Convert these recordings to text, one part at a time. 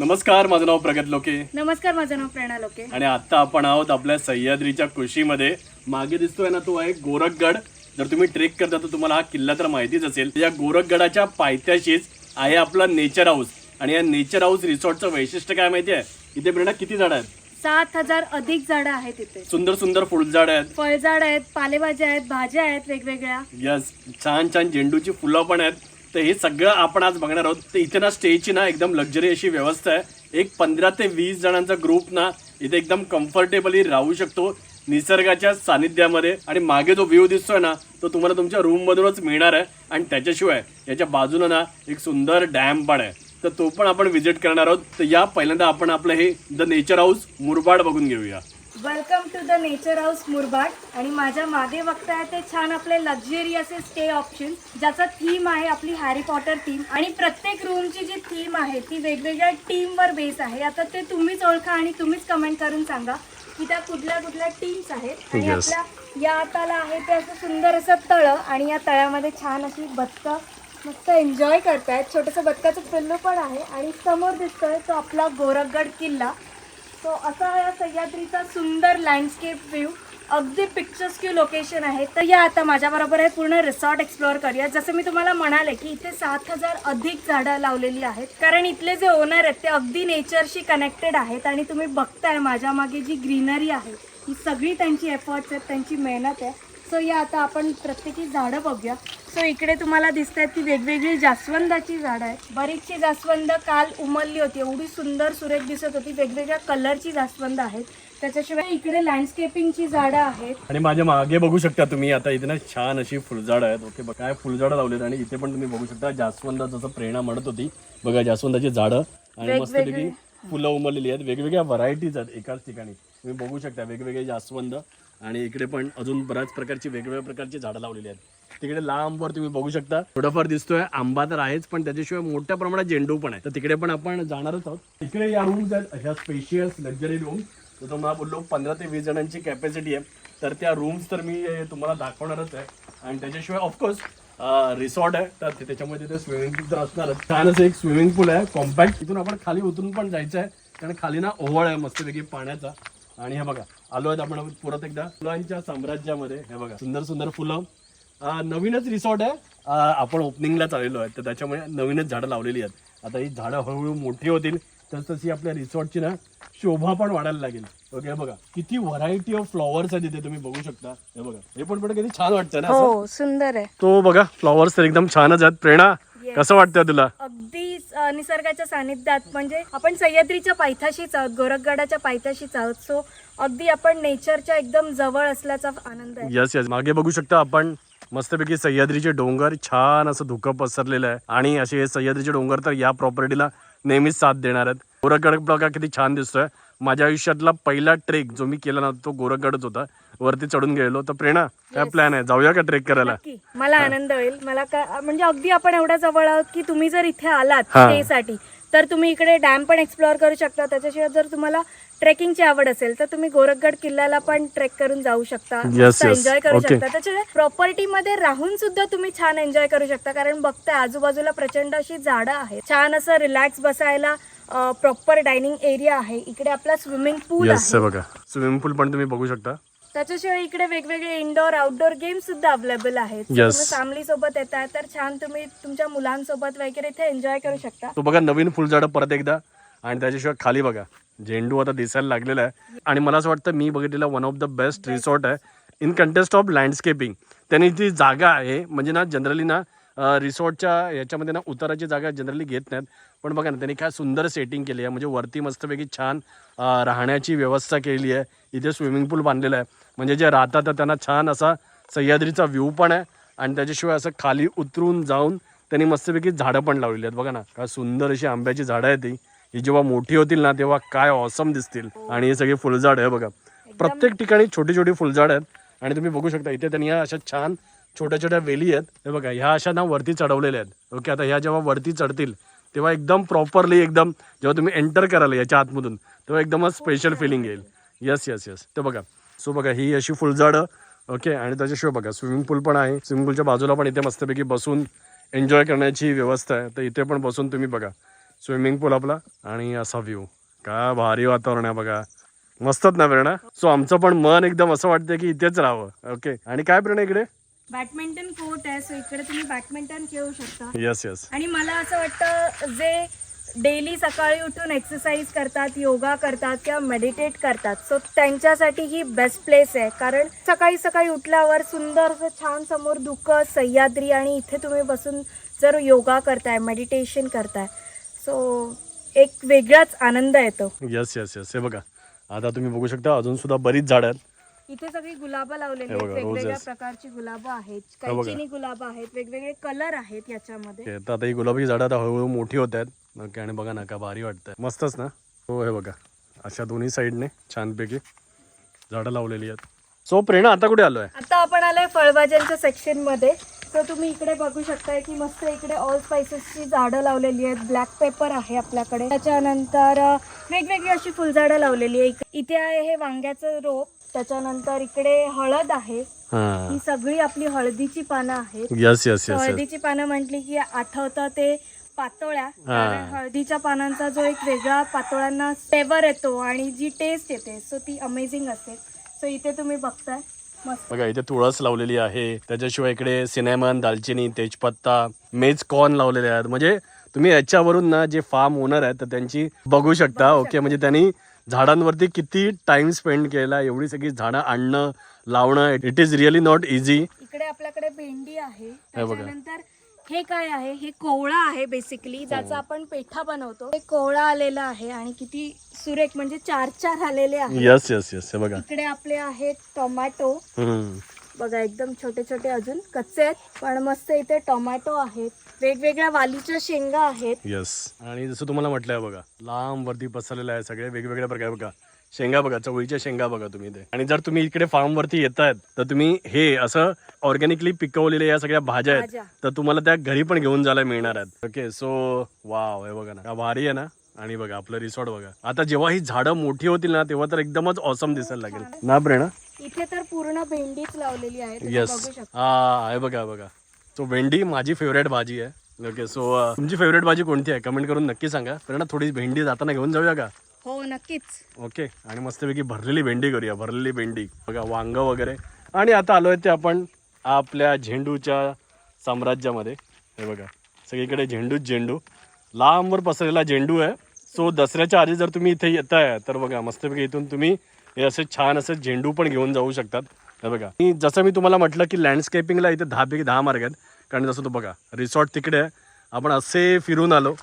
नमस्कार माझं नाव प्रगत लोके. नमस्कार माझं नाव प्रेरणा लोके. आणि आता आपण आहोत आपल्या सह्याद्रीच्या कुशीमध्ये. मागे दिसतोय ना तो आहे गोरखगड. जर तुम्ही ट्रेक करता तर तुम्हाला हा किल्ला तर माहितीच असेल. या गोरखगडाच्या पायथ्याशीच आहे आपला नेचर हाऊस आणि या नेचर हाऊस रिसॉर्टचं वैशिष्ट्य काय माहिती आहे? इथे प्रेरणा किती झाडं आहेत? सात हजार अधिक झाडं आहेत इथे. सुंदर सुंदर फुलझाड आहेत. फळझाड आहेत पालेभाज्या आहेत भाज्या आहेत वेगवेगळ्या. यस छान छान झेंडूची फुलं पण आहेत. तर हे सगळं आपण आज बघणार आहोत. तर इथे ना स्टेची ना एकदम लक्झरी अशी व्यवस्था आहे. एक पंधरा ते वीस जणांचा ग्रुप ना इथे एकदम कम्फर्टेबली राहू शकतो निसर्गाच्या सानिध्यामध्ये. आणि मागे जो व्ह्यू दिसतोय ना तो तुम्हाला तुमच्या रूम मधूनच मिळणार आहे. आणि त्याच्याशिवाय याच्या बाजूनं ना एक सुंदर डॅम पण आहे. तर तो पण आपण व्हिजिट करणार आहोत. तर या पहिल्यांदा आपण आपलं हे द नेचर हाऊस मुरबाड बघून घेऊया. Welcome to the nature house Murbad आणि माझ्या मागे बघताय ते छान आपले लक्झरी असे स्टे ऑप्शन ज्याचा थीम आहे आपली हॅरी पॉटर थीम आणि प्रत्येक रूमची जी थीम आहे ती वेगवेगळ्या टीमवर बेस आहे. आता ते तुम्हीच ओळखा आणि तुम्हीच कमेंट करून सांगा की त्या कुठल्या कुठल्या टीम्स आहेत. आणि Yes. आपल्या या हाताला आहे ते असं सुंदर असं तळं आणि या तळ्यामध्ये छान अशी बत्त मस्त एन्जॉय करतायत. छोटंसं बदकाचं पिल्लू पण आहे आणि समोर दिसतोय तो आपला गोरखगड किल्ला. सो असा या सह्याद्रीचा सुंदर लँडस्केप व्ह्यू अगदी पिक्चर्स क्यू लोकेशन आहे. तर या आता माझ्याबरोबर हे पूर्ण रिसॉर्ट एक्सप्लोअर करूया. जसं मी तुम्हाला म्हणाले की इथे सात हजार अधिक झाडं लावलेली आहेत. कारण इथले जे ओनर आहेत ते अगदी नेचरशी कनेक्टेड आहेत आणि तुम्ही बघताय माझ्या मागे जी ग्रीनरी आहे ही सगळी त्यांची एफर्ट्स आहेत त्यांची मेहनत आहे. सो या आता आपण प्रत्येकी झाडं बघूया. सो इकडे तुम्हाला दिसत आहेत ती वेगवेगळी जास्वंदाची झाडं आहेत. बरीचशी जास्वंद काल उमलली होती. एवढी सुंदर सुरेख दिसत होती. वेगवेगळ्या कलरची जास्वंद आहेत. त्याच्याशिवाय इकडे लँडस्केपिंगची झाडं आहेत. आणि माझ्या मागे बघू शकता तुम्ही आता इथे ना छान अशी फुलझाड आहेत. ओके बघा काय फुलझाडं लावलेत आणि इथे पण तुम्ही बघू शकता जास्वंद जसं प्रेरणा म्हणत होती. बघा जास्वंदाची झाडं आणि मस्तपैकी फुलं उमरलेली आहेत. वेगवेगळ्या व्हरायटीज आहेत एकाच ठिकाणी. तुम्ही बघू शकता वेगवेगळे जास्वंद. आणि इकडे पण अजून बऱ्याच प्रकारची वेगवेगळ्या प्रकारची झाडं लावलेली आहेत. तिकडे लांबवर तुम्ही बघू शकता. थोडंफार दिसतोय आंबा तर आहेच पण त्याच्याशिवाय मोठ्या प्रमाणात झेंडू पण आहे तर तिकडे पण आपण जाणारच आहोत. तिकडे या रूम्स आहेत अशा स्पेशियस लक्झरी रूम तर तुम्हाला बोललो पंधरा ते वीस जणांची कॅपॅसिटी आहे. तर त्या रूम्स तर मी तुम्हाला दाखवणारच आहे. आणि त्याच्याशिवाय ऑफकोर्स रिसॉर्ट आहे. तर त्याच्यामध्ये तिथे स्विमिंग पूल तर असणारच. छान असं एक स्विमिंग पूल आहे कॉम्पॅक्ट इथून आपण खाली उतरून पण जायचं आहे. कारण खाली ना ओवळ आहे मस्तपैकी पाण्याचा. आणि हे बघा आलो आहेत आपण परत एकदा. फुलांच्या साम्राज्यामध्ये. हे बघा सुंदर सुंदर फुलं. नवीनच रिसॉर्ट आहे. आपण ओपनिंगलाच आलेलो आहे. तर त्याच्यामुळे नवीनच झाडं लावलेली आहेत. आता ही झाडं हळूहळू मोठी होतील. तस तशी आपल्या रिसॉर्टची ना शोभा पण वाढायला लागेल. ओके बघा किती व्हरायटी ऑफ फ्लॉवर्स आहेत इथे तुम्ही बघू शकता. हे बघा हे पण पण किती छान वाटतं ना हो सुंदर आहे. तो बघा फ्लॉवर्स तर एकदम छानच आहेत. प्रेरणा. कसं वाटतं तुला? अगदी निसर्गाच्या सानिध्यात म्हणजे आपण सह्याद्रीच्या पायथ्याशीच आहोत गोरखगडाच्या पायथ्याशीच आहोत. सो अगदी आपण नेचरच्या एकदम जवळ असल्याचा आनंद आहे. यस यस मागे बघू शकता आपण मस्तपैकी सह्याद्रीचे डोंगर छान असं धुकं पसरलेलं आहे. आणि असे हे सह्याद्रीचे डोंगर तर या प्रॉपर्टीला नेहमीच साथ देणार आहेत. गोरखगड बघा किती छान दिसतोय. माझ्या आयुष्यातला पहिला ट्रेक जो मी केला ना तो गोरखगडच होता. वरती चढून गेलो तर प्रेरणा काय प्लॅन आहे? जाऊया का ट्रेक करायला? मला आनंद होईल. मला म्हणजे अगदी आपण एवढ्या जवळ आहोत की तुम्ही जर इथे आलात साठी तर तुम्ही इकडे डॅम पण एक्सप्लोअर करू शकता. त्याच्याशिवाय जर तुम्हाला ट्रेकिंगची आवड असेल तर तुम्ही गोरखगड किल्ल्याला पण ट्रेक करून जाऊ शकता. Yes, yes. एन्जॉय करू Okay. शकता. त्याच्याशिवाय प्रॉपर्टी मध्ये राहून सुद्धा तुम्ही छान एन्जॉय करू शकता. कारण बघताय आजूबाजूला प्रचंड अशी झाडं आहेत. छान असं रिलॅक्स बसायला प्रॉपर डायनिंग एरिया आहे. इकडे आपला स्विमिंग पूल यस आहे. बघा. स्विमिंग पूल पण तुम्ही बघू शकता. त्याच्याशिवाय इकडे वेगवेगळे इंडोर आउटडोर गेम्स सुद्धा अवेलेबल आहेत. फॅमिली सोबत येताय तर छान तुम्ही तुमच्या मुलांसोबत वगैरे इथे एन्जॉय करू शकता. तो बघा नवीन फुलझाडं परत एकदा आणि त्याच्याशिवाय खाली बघा झेंडू आता दिसायला लागलेला आहे. आणि मला असं वाटतं मी बघितलेला one of the best resort आहे. इन कंटेस्ट ऑफ लँडस्केपिंग त्यांनी जी जागा आहे म्हणजे ना जनरली ना रिसॉर्टच्या याच्यामध्ये ना उताराची जागा जनरली घेत नाहीत. पण बघा ना त्यांनी काय सुंदर सेटिंग केली आहे. म्हणजे वरती मस्तपैकी छान राहण्याची व्यवस्था केली आहे. इथे स्विमिंग पूल बांधलेला आहे. म्हणजे जे राहतात तर त्यांना छान असा सह्याद्रीचा व्ह्यू पण आहे. आणि त्याच्याशिवाय असं खाली उतरून जाऊन त्यांनी मस्तपैकी झाडं पण लावलेली आहेत. बघा ना काय सुंदर अशी आंब्याची झाडं आहेत ती. ही जेव्हा मोठी होतील ना तेव्हा काय ऑसम दिसतील. आणि हे सगळे फुलझाड आहे बघा. प्रत्येक ठिकाणी छोटी छोटी फुलझाड आहेत. आणि तुम्ही बघू शकता इथे त्यांनी अशा छान छोट्या छोट्या वेली आहेत. हे बघा ह्या अशा ना वरती चढवलेल्या आहेत. ओके आता ह्या जेव्हा वरती चढतील तेव्हा एकदम प्रॉपरली एकदम जेव्हा तुम्ही एंटर कराल याच्या आतमधून तेव्हा एकदमच स्पेशल फिलिंग येईल. येस येस येस ते बघा सो बघा ही अशी फुलझाडं ओके आणि त्याच्याशिवाय बघा स्विमिंग पूल पण आहे. स्विमिंग पूलच्या बाजूला पण इथे मस्तपैकी बसून एन्जॉय करण्याची व्यवस्था आहे. तर इथे पण बसून तुम्ही बघा स्विमिंग पूल आपला आणि असा व्ह्यू काय भारी वातावरण आहे बघा. मस्तच ना? प्रेरणा सो आमचं पण मन एकदम असं वाटतं की इथेच राहावं. ओके आणि काय प्रेरणा इकडे? बॅडमिंटन कोर्ट आहे सो इकडे तुम्ही बॅडमिंटन खेळू शकता. येस येस आणि मला असं वाटतं जे डेली सकाळी उठून एक्सरसाइज करतात योगा करतात किंवा मेडिटेट करतात सो त्यांच्यासाठी ही बेस्ट प्लेस आहे. कारण सकाळी सकाळी उठल्यावर सुंदर असं छान समोर धुकं सह्याद्री आणि इथे तुम्ही बसून जर योगा करताय मेडिटेशन करताय सो एक वेगळाच आनंद येतो. येस येस येस हे बघा आता तुम्ही बघू शकता अजून सुद्धा बरीच झाडं आहेत. इथे सगळी गुलाबं लावलेली हे आहेत बघा, वेगवेगळ्या roses. प्रकारची गुलाबं आहेत हे बघा. कैचिनी गुलाबं आहेत वेगवेगळे कलर आहेत याच्यामध्ये. तर आता ही गुलाबाची झाडं आता हळूहळू मोठी होत आहेत. ओके आणि बघा ना का भारी वाटतंय. मस्तच ना? हो हे बघा. अशा दोन्ही साईडने छानपैकी झाडं लावलेली आहेत. सो प्रेरणा आता कुठे आलोय? आता आपण आलोय फळभाज्यांच्या सेक्शनमध्ये. तर तुम्ही इकडे बघू शकताय की मस्त इकडे ऑल स्पायसेसची झाडं लावलेली आहेत. ब्लॅक पेपर आहे आपल्याकडे. त्याच्यानंतर अ, वेगवेगळी अशी फुलझाडं लावलेली आहे इक- इथे आहे हे वांग्याचं रोप. त्याच्यानंतर इकडे हळद आहे. हा. ही सगळी आपली हळदीची पानं आहेत. येस येस येस येस हळदीची पानं म्हटली की आठवतं ते पातोळ्या. कारण हळदीच्या पानांचा जो एक वेगळा पातोळ्यांना फ्लेवर येतो आणि जी टेस्ट येते सो ती अमेझिंग असते. सो इथे तुम्ही बघताय. मस्त. बघा इथे तुळस लावलेली आहे. त्याच्याशिवाय इकडे सिनेमन दालचिनी तेजपत्ता मेज कॉर्न लावलेले आहेत. म्हणजे तुम्ही याच्यावरून ना जे फार्म ओनर आहेत तर त्यांची बघू शकता. ओके म्हणजे त्यांनी झाडांवरती किती टाइम स्पेंड केला एवढी सगळी झाडं आणणं लावणं it is really not easy इकडे आपल्याकडे भेंडी आहे. हे. त्याच्यानंतर हे काय आहे? हे कोवळा आहे बेसिकली ज्याचा आपण पेठा बनवतो. हे कोवळा आलेला आहे आणि किती सुरेख म्हणजे चार चार आलेले आहे येस येस येस हे बघा. इकडे आपले आहेत टोमॅटो. बघा एकदम छोटे छोटे अजून कच्चे आहेत पण मस्त इथे टोमॅटो आहेत वेगवेगळ्या वालीच्या शेंगा आहेत. येस आणि जसं तुम्हाला म्हटलंय बघा लांब वरती पसरलेलं आहे सगळे वेगवेगळ्या प्रकार बघा. शेंगा बघा चवळीच्या शेंगा बघा तुम्ही इथे. आणि जर तुम्ही इकडे फार्म वरती येतायत तर तुम्ही हे असं ऑर्गॅनिकली पिकवलेल्या या सगळ्या भाज्या आहेत भाज्या. तर तुम्हाला त्या घरी पण घेऊन जायला मिळणार आहेत. ओके सो वाव हे बघा ना. का भारी आहे ना? आणि बघा आपलं रिसॉर्ट बघा. आता जेव्हा ही झाडं मोठी होतील ना तेव्हा तर एकदमच ऑसम दिसायला लागेल. ना प्रेरणा? इथे तर पूर्ण भेंडीच लावलेली आहे तुम्ही येस बघू शकता. हा हे बघा बघा. सो भेंडी माझी फेवरेट भाजी आहे. ओके सो तुमची फेवरेट भाजी कोणती आहे? कमेंट करून नक्की सांगा. प्रेरणा थोडी भेंडी जाताना घेऊन जाऊया का? हो नक्कीच. ओके आणि मस्तपैकी भरलेली भेंडी करूया भरलेली भेंडी. बघा वांग वगैरे. आणि आता आलोय ते आपण आपल्या झेंडूच्या साम्राज्यामध्ये. हे बघा सगळीकडे झेंडूच झेंडू. लांबवर पसरलेला झेंडू आहे. सो दसऱ्याच्या आधी जर तुम्ही इथे येताय तर बघा मस्तपैकी इथून तुम्ही हे असे छान असे झेंडू पण घेऊन जाऊ शकतात. हे बघा. मी जसं मी तुम्हाला म्हटलं की लँडस्केपिंगला इथे दहापैकी दहा मार्ग आहेत. कारण जसं तो बघा रिसॉर्ट तिकडे आहे. आपण असे फिरून आलो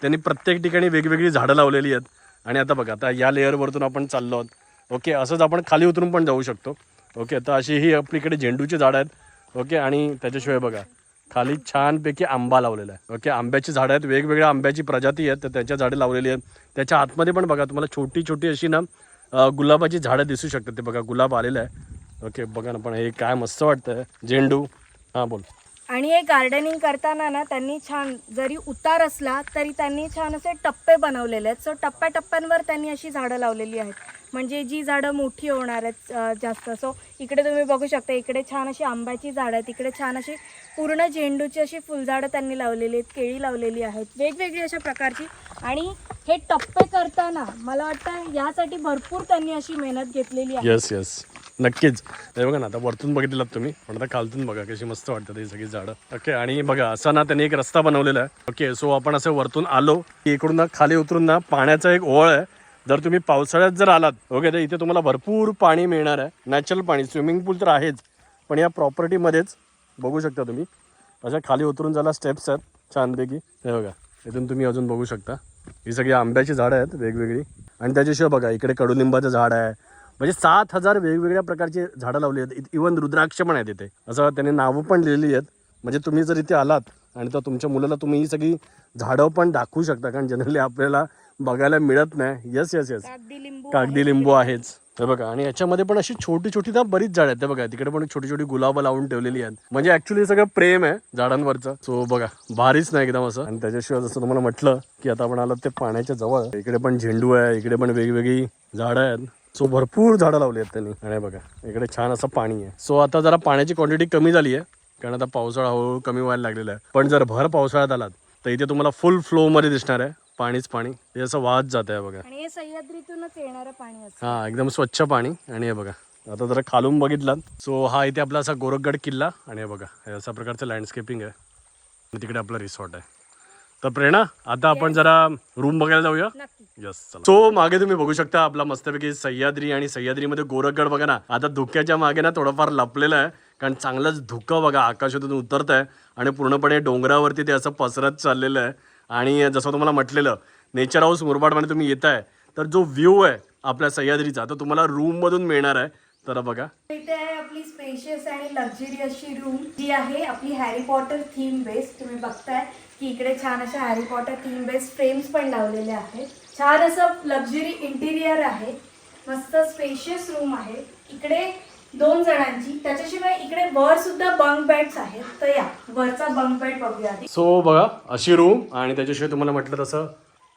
त्यांनी प्रत्येक ठिकाणी वेगवेगळी झाडं लावलेली आहेत. आणि आता बघा आता या लेअरवरतून आपण चाललो आहोत. ओके असंच आपण खाली उतरून पण जाऊ शकतो. ओके तर अशी ही आपलीकडे झेंडूची झाडं आहेत. ओके आणि त्याच्याशिवाय बघा खाली छानपैकी आंबा लावलेला आहे. ओके आंब्याची झाडं आहेत. वेगवेगळ्या आंब्याची प्रजाती आहेत. तर त्याच्या झाडं लावलेली आहेत. त्याच्या आतमध्ये पण बघा तुम्हाला छोटी छोटी अशी ना गुलाबाची झाडं दिसू शकतात ते बघा गुलाब आलेलं आहे. ओके बघा ना पण हे काय मस्त वाटतं झेंडू. हां बोल. आणि हे गार्डनिंग करताना ना त्यांनी छान जरी उतार असला तरी त्यांनी छान असे टप्पे बनवलेले आहेत. सो टप्प्याटप्प्यांवर त्यांनी अशी झाडं लावलेली आहेत. म्हणजे जी झाडं मोठी होणार आहेत जास्त. सो इकडे तुम्ही बघू शकता इकडे छान अशी आंब्याची झाडं आहेत. इकडे छान अशी पूर्ण झेंडूची अशी फुलझाडं त्यांनी लावलेली आहेत केळी लावलेली आहेत. वेगवेगळी अशा प्रकारची. आणि हे टप्पे करताना मला वाटतं यासाठी भरपूर त्यांनी अशी मेहनत घेतलेली आहे. येस येस नक्कीच. ते बघा ना आता वरतून बघितलं तुम्ही पण आता खालतून बघा कशी मस्त वाटतात ही सगळी झाडं. ओके आणि बघा असा ना त्यांनी एक रस्ता बनवलेला आहे. ओके सो आपण असं वरतून आलो की इकडून ना खाली उतरून ना पाण्याचा एक ओळ आहे. जर तुम्ही पावसाळ्यात जर आलात ओके तर इथे तुम्हाला भरपूर पाणी मिळणार आहे. नॅचरल पाणी स्विमिंग पूल तर आहेच पण या प्रॉपर्टीमध्येच बघू शकता तुम्ही. अशा खाली उतरून जायला स्टेप्स आहेत छानपैकी. हे बघा इथून तुम्ही अजून बघू शकता. ही सगळी आंब्याची झाडं आहेत वेगवेगळी. आणि त्याच्याशिवाय बघा इकडे कडुलिंबाचं झाड आहे म्हणजे सात हजार वेगवेगळ्या प्रकारची झाडं लावली आहेत. इवन रुद्राक्ष पण आहेत इथे. असं त्यांनी नावं पण लिहिलेली आहेत. म्हणजे तुम्ही जर इथे आलात आणि तर तुमच्या मुलाला तुम्ही ही सगळी झाडं पण दाखवू शकता कारण जनरली आपल्याला बघायला मिळत नाही. येस येस येस कागदी लिंबू आहेच. हे बघा आणि याच्यामध्ये पण अशी छोटी छोटी ना बरीच झाड आहेत. हे बघा तिकडे पण छोटी छोटी गुलाबं लावून ठेवलेली आहेत. म्हणजे ऍक्च्युली सगळं प्रेम आहे झाडांवरचं. सो बघा भारीच नाही एकदम असं. आणि त्याच्याशिवाय जसं तुम्हाला म्हटलं की आता आपण आलो ते पाण्याच्या जवळ. इकडे पण झेंडू आहे इकडे पण वेगवेगळी झाडं आहेत. सो भरपूर झाडं लावली आहेत त्यांनी. आणि बघा इकडे छान असं पाणी आहे. सो आता जरा पाण्याची क्वांटिटी कमी झाली आहे कारण आता पावसाळा हळूहळू कमी व्हायला लागलेला आहे. पण जर भर पावसाळ्यात आलात तर इथे तुम्हाला फुल फ्लो मध्ये दिसणार आहे. पाणीच पाणी. हे असं वाहत जात आहे बघा. आणि हे सह्याद्रीतूनच येणारं पाणी असतं. हा एकदम स्वच्छ पाणी. आणि हे बघा आता जरा खालून बघितलं सो हा इथे आपला असा गोरखगड किल्ला. आणि हे बघा हे अशा प्रकारचं लँडस्केपिंग आहे. तिकडे आपला रिसॉर्ट आहे. तर प्रेरणा आता आपण जरा रूम बघायला जाऊया. यस सो मागे तुम्ही बघू शकता आपला मस्तपैकी सह्याद्री आणि सह्याद्रीमध्ये गोरखगड बघा ना. आता धुक्याच्या मागे ना थोडंफार लपलेलं आहे. कारण चांगलंच धुकं बघा आकाशातून उतरत आहे आणि पूर्णपणे डोंगरावरती ते असं पसरत चाललेलं आहे. आणि जसं तुम्हाला म्हटलेलं नेचर हाऊस मुरबाडमध्ये तुम्ही येत आहे तर जो व्ह्यू आहे आपल्या सह्याद्रीचा तो तुम्हाला रूममधून मिळणार आहे. तर बघा. इथे आहे आपली स्पेशियस आणि लक्झरी अशी रूम जी आहे आपली हॅरी पॉटर थीम बेस्ड तुम्ही बघताय की इकडे छान अशा Harry Potter theme based frames पण लावलेले आहेत. छान असं लक्झरी इंटिरियर आहे. मस्त स्पेशियस रूम आहे. इकडे दोन जणांची. त्याच्याशिवाय इकडे वर सुद्धा बंक बेड्स आहेत. तर या वरचा बंक बेड बघूया आधी. सो बघा अशी रूम आणि त्याच्याशिवाय तुम्हाला म्हटलं तसं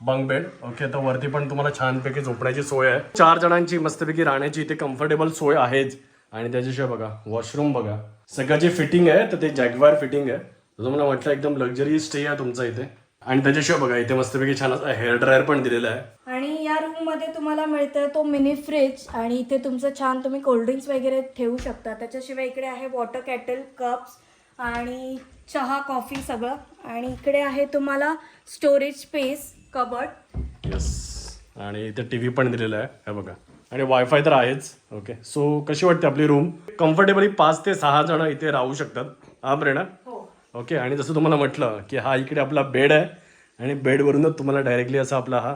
बंग बेड ओके तर वरती पण तुम्हाला छानपैकी झोपण्याची सोय आहे. चार जणांची मस्तपैकी राहण्याची इथे कम्फर्टेबल सोय आहेच. आणि त्याच्याशिवाय बघा वॉशरूम बघा. सगळं जे फिटिंग आहे तर ते जॅगवार फिटिंग आहे. तुम्हाला म्हटलं एकदम लक्झरी स्टे आहे तुमचा इथे. आणि त्याच्याशिवाय बघा इथे मस्तपैकी छान असा हेअर ड्रायर पण दिलेला आहे. आणि या रूममध्ये तुम्हाला मिळतं तो मिनी फ्रीज आणि इथे तुमचं छान तुम्ही कोल्ड्रिंक्स वगैरे ठेवू शकता. त्याच्याशिवाय इकडे आहे वॉटर कॅटल कप्स आणि चहा कॉफी सगळं. आणि इकडे आहे तुम्हाला स्टोरेज स्पेस कबर्ड. येस आणि इथे टी व्ही पण दिलेला आहे. हे बघा. आणि वायफाय तर आहेच. ओके सो कशी वाटते आपली रूम कम्फर्टेबली पाच ते सहा जण इथे राहू शकतात. हा प्रेरणा? हो. ओके आणि जसं तुम्हाला म्हटलं की हा इकडे आपला बेड आहे आणि बेडवरूनच तुम्हाला डायरेक्टली असा आपला हा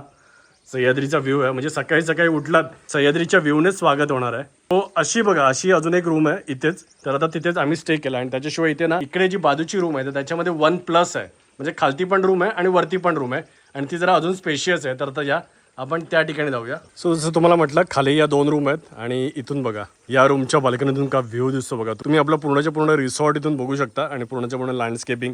सह्याद्रीचा व्ह्यू आहे. म्हणजे सकाळी सकाळी उठलात सह्याद्रीच्या व्ह्यूनेच स्वागत होणार आहे. तो अशी बघा अशी अजून एक रूम आहे इथेच. तर आता तिथेच आम्ही स्टे केला. आणि त्याच्याशिवाय इथे ना इकडे जी बाजूची रूम आहे तर त्याच्यामध्ये वन प्लस आहे. म्हणजे खालती पण रूम आहे आणि वरती पण रूम आहे. आणि ती जरा अजून स्पेशियस आहे. तर आता या आपण त्या ठिकाणी जाऊया. सो जसं तुम्हाला म्हटलं खाली या दोन रूम आहेत आणि इथून बघा या रूमच्या बाल्कनीतून का व्ह्यू दिसतो बघा. तुम्ही आपलं पूर्णच्या पूर्ण रिसॉर्ट इथून बघू शकता आणि पूर्णच्या पूर्ण लँडस्केपिंग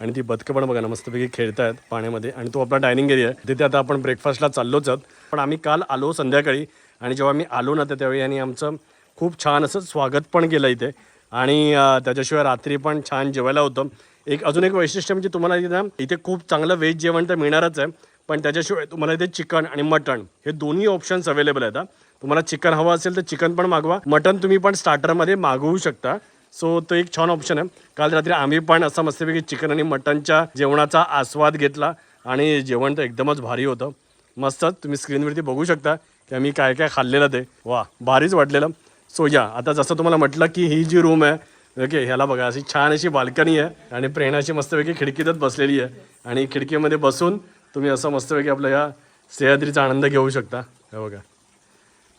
आणि ती बदकं पण बघा ना मस्तपैकी खेळतायत पाण्यामध्ये. आणि तो आपला डायनिंग एरिया आहे. तिथे आता आपण ब्रेकफास्टला चाललोच आहोत. पण आम्ही काल आलो संध्याकाळी आणि जेव्हा मी आलो ना तर त्यावेळी आणि आमचं खूप छान असं स्वागत पण केलं इथे. आणि त्याच्याशिवाय रात्री पण छान जेवायला होतं. एक अजून एक वैशिष्ट्य म्हणजे तुम्हाला इथे ना इथे खूप चांगलं व्हेज जेवण तर मिळणारच आहे पण त्याच्याशिवाय तुम्हाला इथे चिकन आणि मटण हे दोन्ही ऑप्शन्स अवेलेबल आहेत तुम्हाला चिकन हवं असेल तर चिकन पण मागवा. मटण तुम्ही पण स्टार्टरमध्ये मागवू शकता. सो तो एक छान ऑप्शन आहे. काल रात्री आम्ही पण असं मस्तपैकी चिकन आणि मटणच्या जेवणाचा आस्वाद घेतला आणि जेवण तर एकदमच भारी होतं. मस्तच तुम्ही स्क्रीनवरती बघू शकता की आम्ही काय काय खाल्लेलं ते. वा भारीच वाटलेलं. सो या आता जसं तुम्हाला म्हटलं की ही जी रूम आहे ओके ह्याला बघा अशी छान अशी बाल्कनी आहे आणि प्रेरणाची मस्तपैकी खिडकीतच बसलेली आहे. आणि खिडकीमध्ये बसून तुम्ही असं मस्तपैकी आपल्या या सह्याद्रीचा आनंद घेऊ शकता. हे बघा.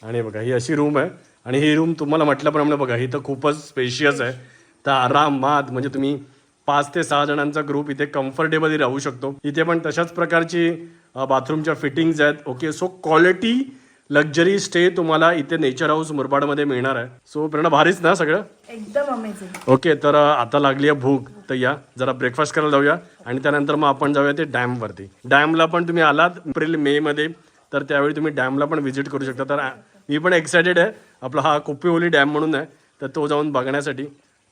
आणि बघा ही अशी रूम आहे. आणि ही रूम तुम्हाला म्हटल्याप्रमाणे बघा ही तर खूपच स्पेशियस आहे. तर आरामात म्हणजे तुम्ही पाच ते सहा जणांचा ग्रुप इथे कम्फर्टेबली राहू शकतो. इथे पण तशाच प्रकारची बाथरूमच्या फिटिंग्ज आहेत. Okay so quality luxury stay तुम्हाला इथे नेचर हाऊस मुरबाडमध्ये मिळणार आहे. सो प्रेरणा भारीच ना सगळं? एकदम अमेझिंग ओके तर आता लागली आहे भूक. तर या जरा ब्रेकफास्ट करायला जाऊया. आणि त्यानंतर मग आपण जाऊया ते डॅमवरती डॅमला पण तुम्ही आलात एप्रिल मे मध्ये. तर त्यावेळी तुम्ही डॅमला पण व्हिजिट करू शकता. तर मी पण एक्सायटेड आहे. आपला हा कोपिओली डॅम म्हणून आहे. तर तो जाऊन बघण्यासाठी.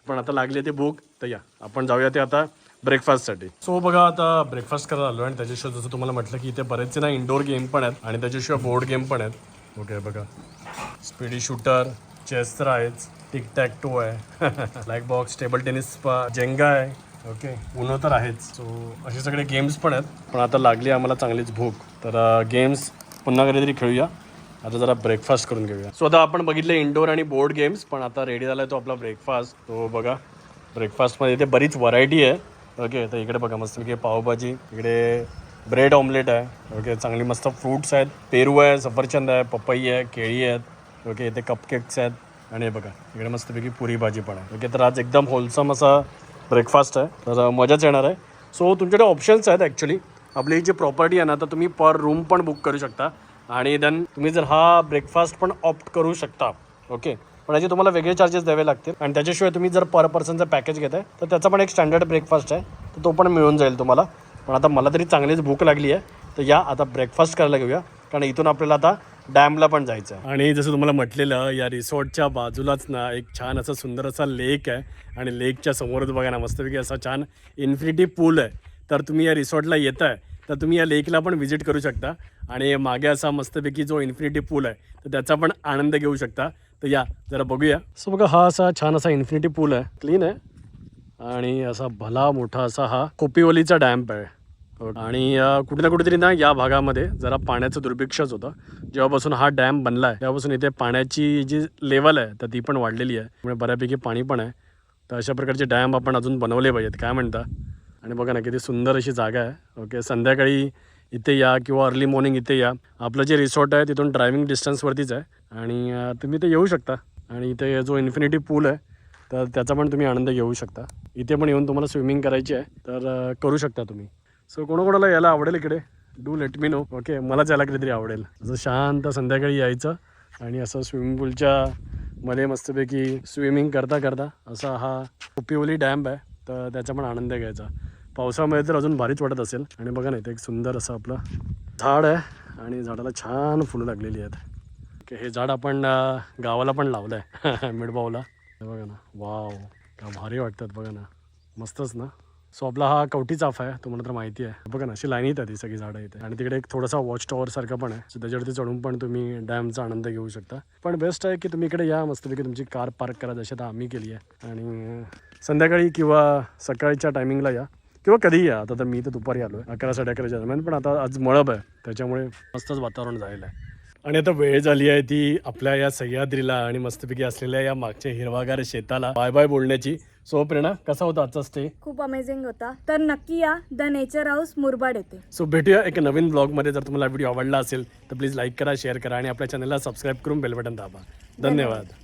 पण आता लागली आहे ते भूक. तर या आपण जाऊया ते आता. ब्रेकफास्टसाठी सो बघा आता ब्रेकफास्ट करायला आलो आणि त्याच्याशिवाय जसं तुम्हाला म्हटलं की इथे बरेचसे ना इंडोर गेम पण आहेत आणि त्याच्याशिवाय बोर्ड गेम पण आहेत. ओके बघा. स्पीडी शूटर चेस तर आहेच टिक टॅक टो आहे black box table tennis Jenga आहे. ओके उनो तर आहेच. सो असे सगळे गेम्स पण आहेत. पण आता लागली आम्हाला चांगलीच भूक. तर गेम्स पुन्हा कधीतरी खेळूया. आता जरा ब्रेकफास्ट करून घेऊया. सो आता आपण बघितले इंडोर आणि बोर्ड गेम्स पण आता रेडी झाला तो आपला ब्रेकफास्ट तो बघा ब्रेकफास्टमध्ये इथे बरीच व्हरायटी आहे. ओके तर इकडे बघा मस्त पावभाजी इकडे ब्रेड ऑमलेट आहे. ओके चांगली मस्त फ्रूट्स आहेत. पेरू आहे सफरचंद आहे पपई आहे केळी आहेत. ओके इथे कपकेक्स आहेत. आणि हे बघा इकडे मस्तपैकी पुरी भाजी पण आहे. ओके तर आज एकदम होलसम असा ब्रेकफास्ट आहे. तर मजाच येणार आहे. सो तुमच्याकडे ऑप्शन्स आहेत ॲक्च्युली आपली जी प्रॉपर्टी आहे ना तर तुम्ही पर रूम पण बुक करू शकता. आणि देन तुम्ही जर हा ब्रेकफास्ट पण ऑप्ट करू शकता. ओके पण याचे तुम्हाला वेगळे चार्जेस द्यावे लागतील. आणि त्याच्याशिवाय तुम्ही जर पर पर्सनचं पॅकेज घेत आहे तर त्याचा पण एक स्टँडर्ड ब्रेकफास्ट आहे. तर तो पण मिळून जाईल तुम्हाला. पण आता मला तरी चांगलीच भूक लागली आहे. तर या आता ब्रेकफास्ट करायला घेऊया. कारण इथून आपल्याला आता डॅमला पण जायचं आहे आणि जसं तुम्हाला म्हटलेलं या रिसॉर्टच्या बाजूलाच ना एक छान असं सुंदर असा लेक आहे. आणि लेकच्या समोरच बघा ना मस्तपैकी असा छान इन्फिनिटी पूल आहे. तर तुम्ही या रिसॉर्टला येत आहे तर तुम्ही या लेकला पण व्हिजिट करू शकता. आणि मागे असा मस्तपैकी जो इन्फिनिटी पूल आहे तर त्याचा पण आनंद घेऊ शकता. तर या जरा बघूया. सो बघा हा असा छान असा इन्फिनिटी पूल आहे. क्लीन आहे. आणि असा भला मोठा असा हा कोपिवलीचा डॅम्प आहे. आणि कुठे ना कुठेतरी ना या भागामध्ये जरा पाण्याचं दुर्भिक्षच होतं. जेव्हापासून हा डॅम बनला आहे तेव्हापासून इथे पाण्याची जी लेवल आहे तर ती पण वाढलेली आहे. त्यामुळे बऱ्यापैकी पाणी पण आहे. तर अशा प्रकारचे डॅम आपण अजून बनवले पाहिजेत काय म्हणता? आणि बघा ना किती सुंदर अशी जागा आहे. ओके संध्याकाळी इथे या किंवा अर्ली मॉर्निंग इथे या. आपलं जे रिसॉर्ट आहे तिथून ड्रायव्हिंग डिस्टन्सवरतीच आहे. आणि तुम्ही इथे येऊ शकता. आणि इथे जो इन्फिनिटी पूल आहे तर त्याचा पण तुम्ही आनंद घेऊ शकता. इथे पण येऊन तुम्हाला स्विमिंग करायची आहे तर करू शकता तुम्ही. सो कोणाकोणाला यायला आवडेल इकडे? Do let me know okay मलाच यायला कधीतरी आवडेल. असं शांत संध्याकाळी यायचं आणि असं स्विमिंग पूलच्या मध्ये मस्तपैकी स्विमिंग करता करता असा हा उपिवली डॅम्प आहे तर त्याचा पण आनंद घ्यायचा. पावसामध्ये तर अजून भारीच वाटत असेल. आणि बघा ना इथे एक सुंदर असं आपलं झाड आहे आणि झाडाला छान फुलं लागलेली आहेत. ओके हे झाड आपण गावाला पण लावलं आहे मिडबावला बघा ना वाव का भारी वाटतात बघा ना. मस्तच ना. सो आपला हा कवठी चाफ आहे तुम्हाला तर माहिती आहे. बघा ना अशी लाईन येतात ही सगळी झाडं इथे. आणि तिकडे एक थोडासा वॉच टॉवर सारखा पण आहे. सो त्याच्यावरती चढून पण तुम्ही डॅमचा आनंद घेऊ शकता. पण बेस्ट आहे की तुम्ही इकडे या मस्तपैकी तुमची कार पार्क करा जशी आता आम्ही केली आहे. आणि संध्याकाळी किंवा सकाळच्या टायमिंगला या. किंवा कधीही या. आता तर मी तर दुपारी आलो आहे अकरा साडे अकराच्या दरम्यान पण आता आज मळब आहे. त्याच्यामुळे मस्तच वातावरण झालेलं आहे. आणि आता वेळ झाली आहे ती आपल्या या सह्याद्रीला आणि मस्तपैकी असलेल्या या मागच्या हिरवागार शेताला बाय बाय बोलण्याची. सो प्रेरणा कसा होता आजचा स्टे खूप अमेझिंग होता. तर नक्की या. द नेचर हाऊस मुरबाड येथे. सो भेटूया एक नवीन ब्लॉगमध्ये जर तुम्हाला व्हिडिओ आवडला असेल तर प्लीज लाईक करा शेअर करा आणि आपल्या चॅनलला सबस्क्राईब करून बेल बटन दाबा. धन्यवाद.